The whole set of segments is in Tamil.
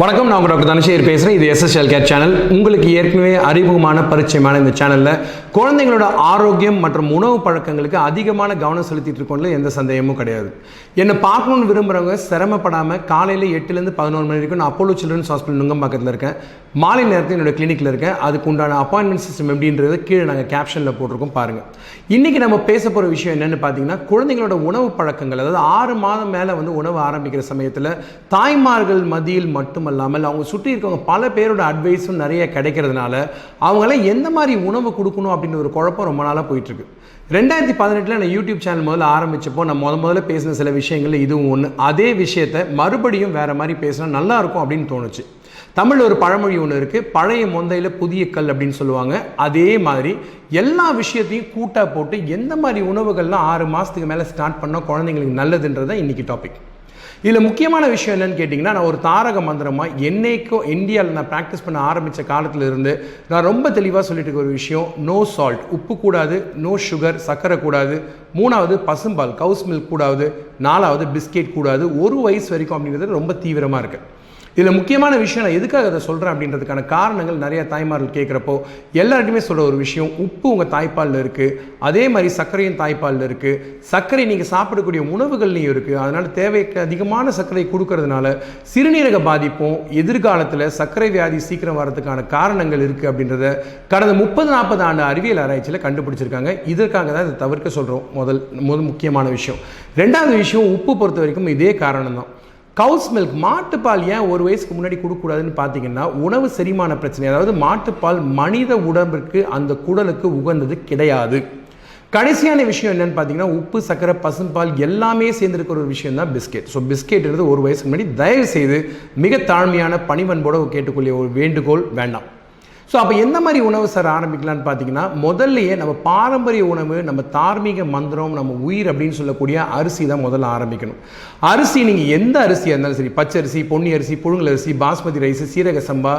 வணக்கம் நான் உங்கள் டாக்டர் தனசேர் பேசுகிறேன் இது எஸ்எஸ்எல் கேர் சேனல் உங்களுக்கு ஏற்கனவே அறிமுகமான பரிச்சயமான இந்த சேனலில் குழந்தைங்களோட ஆரோக்கியம் மற்றும் உணவு பழக்கங்களுக்கு அதிகமான கவனம் செலுத்திட்டு இருக்கோம்ல எந்த சந்தேகமும் கிடையாது. என்னை பார்க்கணும்னு விரும்புகிறவங்க சிரமப்படாமல் காலையில் எட்டுலேருந்து பதினோரு மணி வரைக்கும் நான் அப்போலோ சில்ட்ரன்ஸ் ஹாஸ்பிட்டல் நுங்கம்பாக்கத்தில் இருக்கேன். மாலை நேரத்தில் என்னோட கிளினிக்கில் இருக்கேன். அதுக்கு உண்டான அப்பாயின்மெண்ட் சிஸ்டம் எப்படின்றது கீழே நாங்கள் கேப்ஷனில் போட்டிருக்கோம் பாருங்கள் இன்றைக்கி நம்ம பேச போகிற விஷயம் என்னென்னு பார்த்தீங்கன்னா குழந்தைங்களோட உணவு பழக்கங்கள் அதாவது ஆறு மாதம் மேலே வந்து உணவு ஆரம்பிக்கிற சமயத்தில் தாய்மார்கள் மத்தியில் மட்டுமல்லாமல் அவங்க சுற்றி இருக்கவங்க பல பேரோட அட்வைஸும் நிறைய கிடைக்கிறதுனால அவங்களாம் எந்த மாதிரி உணவு கொடுக்கணும் அப்படின்னு ஒரு குழப்பம் ரொம்ப நாளாக போயிட்டுருக்கு. ரெண்டாயிரத்தி பதினெட்டில் நான் யூடியூப் சேனல் முதல்ல ஆரம்பிச்சப்போ நான் முத முதல்ல பேசின சில விஷயங்கள் இதுவும் ஒன்று அதே விஷயத்தை மறுபடியும் வேறு மாதிரி பேசினா நல்லாயிருக்கும் அப்படின்னு தோணுச்சு. தமிழில் ஒரு பழமொழி ஒன்று இருக்குது பழைய மொந்தையில் புதிய கல் அப்படின்னு சொல்லுவாங்க. அதே மாதிரி எல்லா விஷயத்தையும் கூட்டாக போட்டு எந்த மாதிரி உணவுகள்லாம் ஆறு மாதத்துக்கு மேலே ஸ்டார்ட் பண்ணால் குழந்தைங்களுக்கு நல்லதுன்றதை இன்றைக்கி டாபிக் இதில் முக்கியமான விஷயம் என்னென்னு கேட்டிங்கன்னா நான் ஒரு தாரக மந்திரமாக என்னைக்கோ இந்தியாவில் நான் ப்ராக்டிஸ் பண்ண ஆரம்பித்த காலத்தில் இருந்து நான் ரொம்ப தெளிவாக சொல்லிட்டு இருக்க ஒரு விஷயம் நோ சால்ட் உப்பு கூடாது நோ சுகர் சர்க்கரை கூடாது. மூணாவது பசும்பால் கவுஸ் மில்க் கூடாது. நாலாவது பிஸ்கெட் கூடாது. ஒரு வயசு வரைக்கும் அப்படிங்கிறது ரொம்ப தீவிரமாக இருக்குது இதில் முக்கியமான விஷயம் நான் எதுக்காக அதை சொல்கிறேன் அப்படின்றதுக்கான காரணங்கள் நிறைய தாய்மார்கள் கேட்குறப்போ எல்லார்ட்டுமே சொல்கிற ஒரு விஷயம் உப்பு உங்கள் தாய்ப்பாலில் இருக்குது அதே மாதிரி சர்க்கரையும் தாய்ப்பாலில் இருக்குது சர்க்கரை நீங்கள் சாப்பிடக்கூடிய உணவுகள்லையும் இருக்குது அதனால் தேவைக்கு அதிகமான சர்க்கரை கொடுக்கறதுனால சிறுநீரக பாதிப்பும் எதிர்காலத்தில் சர்க்கரை வியாதி சீக்கிரம் வரதுக்கான காரணங்கள் இருக்குது அப்படின்றத கடந்த முப்பது நாற்பது ஆண்டு அறிவியல் ஆராய்ச்சியில் கண்டுபிடிச்சிருக்காங்க. இதற்காக தான் இதை தவிர்க்க சொல்கிறோம் முதல் முதல் முக்கியமான விஷயம். ரெண்டாவது விஷயம் உப்பு பொறுத்த வரைக்கும் இதே காரணம் தான் கவுஸ் மில்க் மாட்டுப்பால் ஏன் ஒரு வயசுக்கு முன்னாடி கொடுக்கக்கூடாதுன்னு பார்த்தீங்கன்னா உணவு செரிமான பிரச்சனை அதாவது மாட்டுப்பால் மனித உடம்பிற்கு அந்த குடலுக்கு உகந்தது கிடையாது. கடைசியான விஷயம் என்னன்னு பார்த்தீங்கன்னா உப்பு சக்கரை பசும்பால் எல்லாமே சேர்ந்துருக்கிற ஒரு விஷயம் தான் பிஸ்கெட் ஸோ பிஸ்கெட்ன்றது ஒரு வயசுக்கு முன்னாடி தயவு செய்து மிக தாழ்மையான பணிவன்போடு கேட்டுக்கொள்ளிய ஒரு வேண்டுகோள் வேண்டாம். ஸோ அப்போ எந்த மாதிரி உணவு சார் ஆரம்பிக்கலாம்னு பார்த்தீங்கன்னா முதல்லையே நம்ம பாரம்பரிய உணவு நம்ம தார்மீக மந்திரம் நம்ம உயிர் அப்படின்னு சொல்லக்கூடிய அரிசி தான் முதல்ல ஆரம்பிக்கணும். அரிசி நீங்கள் எந்த அரிசியாக இருந்தாலும் சரி பச்சரிசி பொன்னி அரிசி புழுங்கல் அரிசி பாஸ்மதி ரைஸ் சீரக சம்பா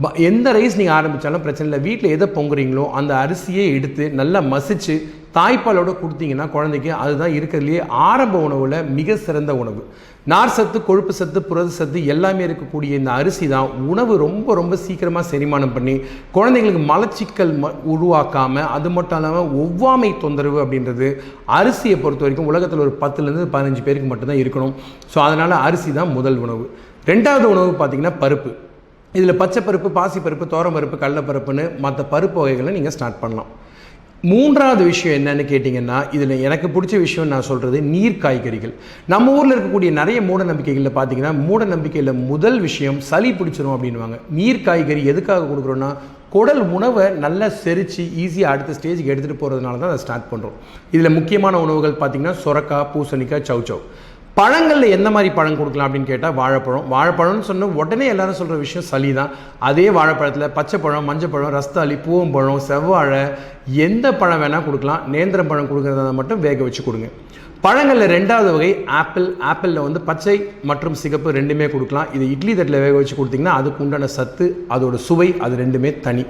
ப- எந்த ரைஸ் நீங்கள் ஆரம்பித்தாலும் பிரச்சனை இல்லை. வீட்டில் எதை பொங்குறீங்களோ அந்த அரிசியே எடுத்து நல்லா மசிச்சு தாய்ப்பாலோட கொடுத்தீங்கன்னா குழந்தைக்கு அதுதான் இருக்கிறதுலையே ஆரம்ப உணவில் மிக சிறந்த உணவு. நார் சத்து கொழுப்பு சத்து புரத சத்து எல்லாமே இருக்கக்கூடிய இந்த அரிசி தான் உணவு ரொம்ப ரொம்ப சீக்கிரமாக செரிமானம் பண்ணி குழந்தைங்களுக்கு மலச்சிக்கல் ம உருவாக்காமல் அது மட்டும் இல்லாமல் ஒவ்வாமை தொந்தரவு அப்படின்றது அரிசியை பொறுத்த வரைக்கும் உலகத்தில் ஒரு பத்துலேருந்து பதினஞ்சு பேருக்கு மட்டும்தான் இருக்கணும். ஸோ அதனால் அரிசி தான் முதல் உணவு. ரெண்டாவது உணவு பார்த்திங்கன்னா பருப்பு. இதில் பச்சை பருப்பு பாசி பருப்பு தோரம் பருப்பு கடலைப்பருப்புன்னு மற்ற பருப்பு வகைகளை நீங்கள் ஸ்டார்ட் பண்ணலாம். மூன்றாவது விஷயம் என்னன்னு கேட்டிங்கன்னா இதில் எனக்கு பிடிச்ச விஷயம் நான் சொல்கிறது நீர் காய்கறிகள். நம்ம ஊரில் இருக்கக்கூடிய நிறைய மூட நம்பிக்கைகளில் பார்த்தீங்கன்னா மூட நம்பிக்கையில் முதல் விஷயம் சளி பிடிச்சிரும் அப்படின்வாங்க நீர் காய்கறி எதுக்காக கொடுக்குறோன்னா குடல் உணவை நல்லா செரித்து ஈஸியாக அடுத்த ஸ்டேஜுக்கு எடுத்துகிட்டு போகிறதுனால தான் அதை ஸ்டார்ட் பண்ணுறோம் இதில் முக்கியமான உணவுகள் பார்த்தீங்கன்னா சுரக்கா பூசணிக்காய் சவு பழங்களில் எந்த மாதிரி பழம் கொடுக்கலாம் அப்படின்னு கேட்டால் வாழைப்பழம். வாழைப்பழம்னு சொன்ன உடனே எல்லாரும் சொல்கிற விஷயம் சளி தான் அதே வாழைப்பழத்தில் பச்சைப்பழம் மஞ்சப்பழம் ரஸ்தாளி பூவம்பழம் செவ்வாழை எந்த பழம் வேணால் கொடுக்கலாம். நேந்திரம் பழம் கொடுக்குறத மட்டும் வேக வச்சு கொடுங்க. பழங்களில் ரெண்டாவது வகை ஆப்பிள். ஆப்பிளில் வந்து பச்சை மற்றும் சிகப்பு ரெண்டுமே கொடுக்கலாம். இது இட்லி தட்டில் வேக வச்சு கொடுத்தீங்கன்னா அதுக்கு உண்டான சத்து அதோட சுவை அது ரெண்டுமே தனி.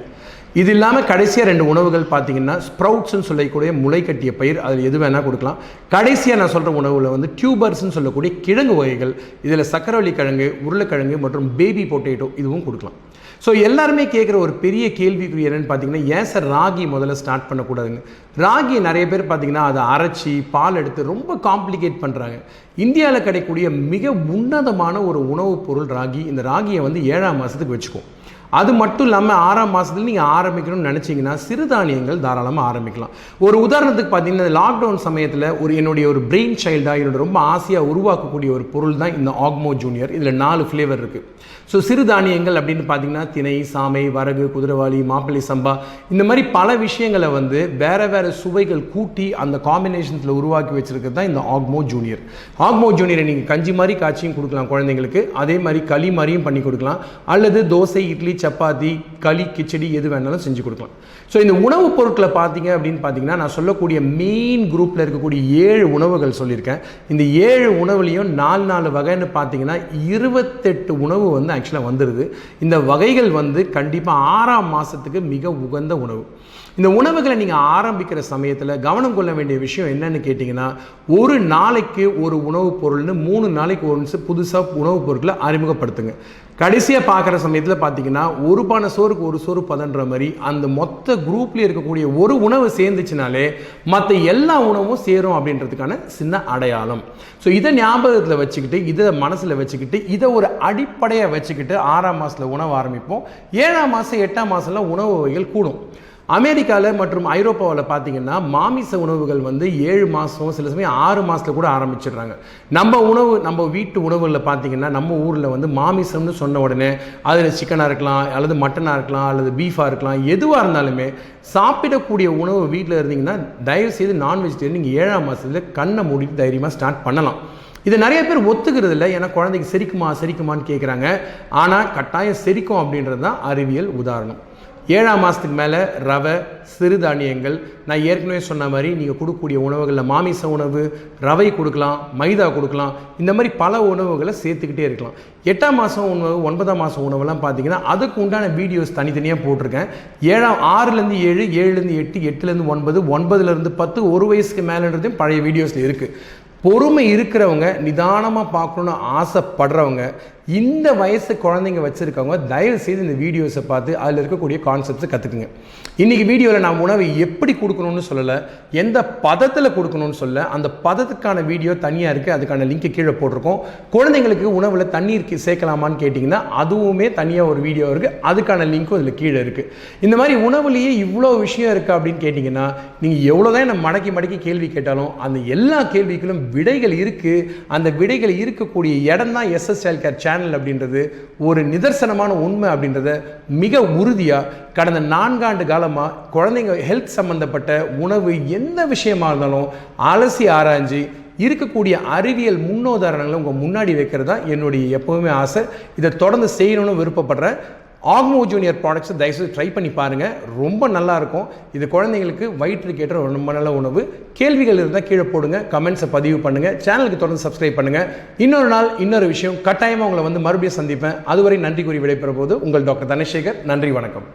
இது இல்லாமல் கடைசியாக ரெண்டு உணவுகள் பார்த்தீங்கன்னா ஸ்ப்ரவுட்ஸ்னு சொல்லக்கூடிய முளை கட்டிய பயிர் அதில் எது வேணால் கொடுக்கலாம். கடைசியாக நான் சொல்கிற உணவில் வந்து டியூபர்ஸ்னு சொல்லக்கூடிய கிழங்கு வகைகள் இதில் சக்கரவள்ளி கிழங்கு உருளைக்கிழங்கு மற்றும் பேபி பொட்டேட்டோ இதுவும் கொடுக்கலாம். ஸோ எல்லாருமே கேட்குற ஒரு பெரிய கேள்விக்குரிய என்னென்னு பார்த்தீங்கன்னா ஏன் சார் ராகி முதல்ல ஸ்டார்ட் பண்ணக்கூடாதுன்னு ராகி நிறைய பேர் பார்த்தீங்கன்னா அதை அரைச்சி பால் எடுத்து ரொம்ப காம்ப்ளிகேட் பண்ணுறாங்க இந்தியாவில் கிடைக்கக்கூடிய மிக உன்னதமான ஒரு உணவுப் பொருள் ராகி. இந்த ராகியை வந்து ஏழாம் மாதத்துக்கு வச்சுக்கும் அது மட்டும் இல்லாமல் ஆறாம் மாதத்துல நீங்கள் ஆரம்பிக்கணும்னு நினச்சிங்கன்னா சிறுதானியங்கள் தாராளமாக ஆரம்பிக்கலாம். ஒரு உதாரணத்துக்கு பார்த்தீங்கன்னா லாக்டவுன் சமயத்தில் ஒரு என்னுடைய ஒரு பிரெயின் சைல்டாக என்னோட ரொம்ப ஆசையாக உருவாக்கக்கூடிய ஒரு பொருள் தான் இந்த ஆக்மோ ஜூனியர் இதில் நாலு ஃப்ளேவர் இருக்குது ஸோ சிறுதானியங்கள் அப்படின்னு பார்த்தீங்கன்னா திணை சாமை வரகு குதிரவாளி மாப்பிள்ளை சம்பா இந்த மாதிரி பல விஷயங்களை வந்து வேறு வேறு சுவைகள் கூட்டி அந்த காம்பினேஷன்ஸில் உருவாக்கி வச்சுருக்கிறது தான் இந்த ஆக்மோ ஜூனியர் ஆக்மோ ஜூனியரை நீங்கள் கஞ்சி மாதிரி காய்ச்சியும் கொடுக்கலாம் குழந்தைங்களுக்கு. அதே மாதிரி களி மாதிரியும் பண்ணி கொடுக்கலாம். அல்லது தோசை இட்லி சப்பாத்தி களி கிச்சடி எது வேணாலும் செஞ்சு கொடுக்கலாம். ஸோ இந்த உணவுப் பொருட்களை பார்த்தீங்க அப்படின்னு பார்த்தீங்கன்னா நான் சொல்லக்கூடிய மெயின் குரூப்பில் இருக்கக்கூடிய ஏழு உணவுகள் சொல்லியிருக்கேன். இந்த ஏழு உணவுலையும் நாலு நாலு வகைன்னு பார்த்தீங்கன்னா இருபத்தெட்டு உணவு வந்து ஆக்சுவலாக வந்துடுது இந்த வகைகள் வந்து கண்டிப்பாக ஆறாம் மாதத்துக்கு மிக உகந்த உணவு. இந்த உணவுகளை நீங்கள் ஆரம்பிக்கிற சமயத்தில் கவனம் கொள்ள வேண்டிய விஷயம் என்னன்னு கேட்டிங்கன்னா ஒரு நாளைக்கு ஒரு உணவுப் பொருள்னு மூணு நாளைக்கு ஒன்று புதுசாக உணவுப் பொருட்களை அறிமுகப்படுத்துங்க. கடைசியாக பார்க்குற சமயத்தில் பார்த்தீங்கன்னா ஒரு பானை சோறுக்கு ஒரு சோறு பதன்ற மாதிரி அந்த மொத்த குரூப்லேயே இருக்கக்கூடிய ஒரு உணவு சேர்ந்துச்சுனாலே மற்ற எல்லா உணவும் சேரும் அப்படின்றதுக்கான சின்ன அடையாளம். ஸோ இதை ஞாபகத்தில் வச்சுக்கிட்டு இதை மனசில் வச்சுக்கிட்டு இதை ஒரு அடிப்படையாக வச்சுக்கிட்டு ஆறாம் மாதத்தில் உணவு ஆரம்பிப்போம். ஏழாம் மாதம் எட்டாம் மாதம்லாம் உணவு வகைகள் கூடும். அமெரிக்காவில் மற்றும் ஐரோப்பாவில் பார்த்தீங்கன்னா மாமிச உணவுகள் வந்து ஏழு மாதம் சில சமயம் ஆறு மாதத்தில் கூட ஆரம்பிச்சிடுறாங்க. நம்ம உணவு நம்ம வீட்டு உணவுகளில் பார்த்தீங்கன்னா நம்ம ஊரில் வந்து மாமிசம்னு சொன்ன உடனே அதில் சிக்கனாக இருக்கலாம் அல்லது மட்டனாக இருக்கலாம் அல்லது பீஃபாக இருக்கலாம் எதுவாக இருந்தாலுமே சாப்பிடக்கூடிய உணவு வீட்டில் இருந்தீங்கன்னா தயவு செய்து நான் வெஜிடேரியன் நீங்கள் ஏழாம் மாதத்தில் கண்ணை மூடிட்டு தைரியமாக ஸ்டார்ட் பண்ணலாம். இது நிறைய பேர் ஒத்துக்கிறது இல்லை. ஏன்னா குழந்தைக்கு செரிக்குமா செரிக்குமான்னு கேட்குறாங்க ஆனால் கட்டாயம் செரிக்கும் அப்படின்றது தான் அறிவியல் உதாரணம். ஏழாம் மாதத்துக்கு மேலே ரவை சிறுதானியங்கள் நான் ஏற்கனவே சொன்ன மாதிரி நீங்கள் கொடுக்கக்கூடிய உணவுகளில் மாமிச உணவு ரவை கொடுக்கலாம் மைதா கொடுக்கலாம் இந்த மாதிரி பல உணவுகளை சேர்த்துக்கிட்டே இருக்கலாம். எட்டாம் மாதம் உணவு ஒன்பதாம் மாதம் உணவுலாம் பார்த்தீங்கன்னா அதுக்கு உண்டான வீடியோஸ் தனித்தனியாக போட்டிருக்கேன். ஏழாம் ஆறுலேருந்து ஏழு ஏழுலேருந்து எட்டு எட்டுலேருந்து ஒன்பது ஒன்பதுலேருந்து பத்து ஒரு வயசுக்கு மேலேன்றதையும் பழைய வீடியோஸில் இருக்குது பொறுமை இருக்கிறவங்க நிதானமாக பார்க்கணுன்னு ஆசைப்படுறவங்க இந்த வயசு குழந்தைங்க வச்சுருக்கவங்க தயவு செய்து இந்த வீடியோஸை பார்த்து அதில் இருக்கக்கூடிய கான்செப்ட்ஸை கற்றுக்குங்க இன்றைக்கி வீடியோவில் நான் உணவை எப்படி கொடுக்கணும்னு சொல்லலை எந்த பதத்தில் கொடுக்கணும்னு சொல்ல அந்த பதத்துக்கான வீடியோ தனியாக இருக்குது அதுக்கான லிங்க்கை கீழே போட்டிருக்கோம். குழந்தைங்களுக்கு உணவில் தண்ணீர் சேர்க்கலாமான்னு கேட்டிங்கன்னா அதுவுமே தனியாக ஒரு வீடியோ இருக்குது அதுக்கான லிங்க்கும் இதில் கீழே இருக்குது இந்த மாதிரி உணவுலேயே இவ்வளோ விஷயம் இருக்குது அப்படின்னு கேட்டிங்கன்னா நீங்கள் எவ்வளோ தான் நம்ம மடக்கி மடக்கி கேள்வி கேட்டாலும் அந்த எல்லா கேள்விகளும் விடைகள் இருக்குது அந்த விடைகள் இருக்கக்கூடிய இடம் தான் எஸ்எஸ்எல் கேர் சேனல் அப்படின்றது ஒரு நிதர்சனமான உண்மை அப்படின்றத மிக உறுதியாக கடந்த நான்காண்டு காலமாக குழந்தைங்க ஹெல்த் சம்மந்தப்பட்ட உணவு எந்த விஷயமா இருந்தாலும் அலசி ஆராய்ஞ்சு இருக்கக்கூடிய அறிவியல் முன்னோதாரணங்களை உங்கள் முன்னாடி வைக்கிறது தான் என்னுடைய எப்போவுமே ஆசை. இதை தொடர்ந்து செய்யணும்னு விருப்பப்படுறேன். ஆக்மோ ஜூனியர் ப்ராடக்ட்ஸை தயவுசெய்து ட்ரை பண்ணி பாருங்கள் ரொம்ப நல்லாயிருக்கும். இது குழந்தைங்களுக்கு வயிற்றுக்கு ஏற்ற ஒரு ரொம்ப நல்ல உணவு. கேள்விகள் இருந்தால் கீழே போடுங்க. கமெண்ட்ஸை பதிவு பண்ணுங்கள் சேனலுக்கு தொடர்ந்து சப்ஸ்கிரைப் பண்ணுங்கள் இன்னொரு நாள் இன்னொரு விஷயம். கட்டாயமாக உங்களை வந்து மறுபடியும் சந்திப்பேன். அதுவரை நன்றி கூறி விடைபெற போது உங்கள் டாக்டர் தனசேகர். நன்றி வணக்கம்.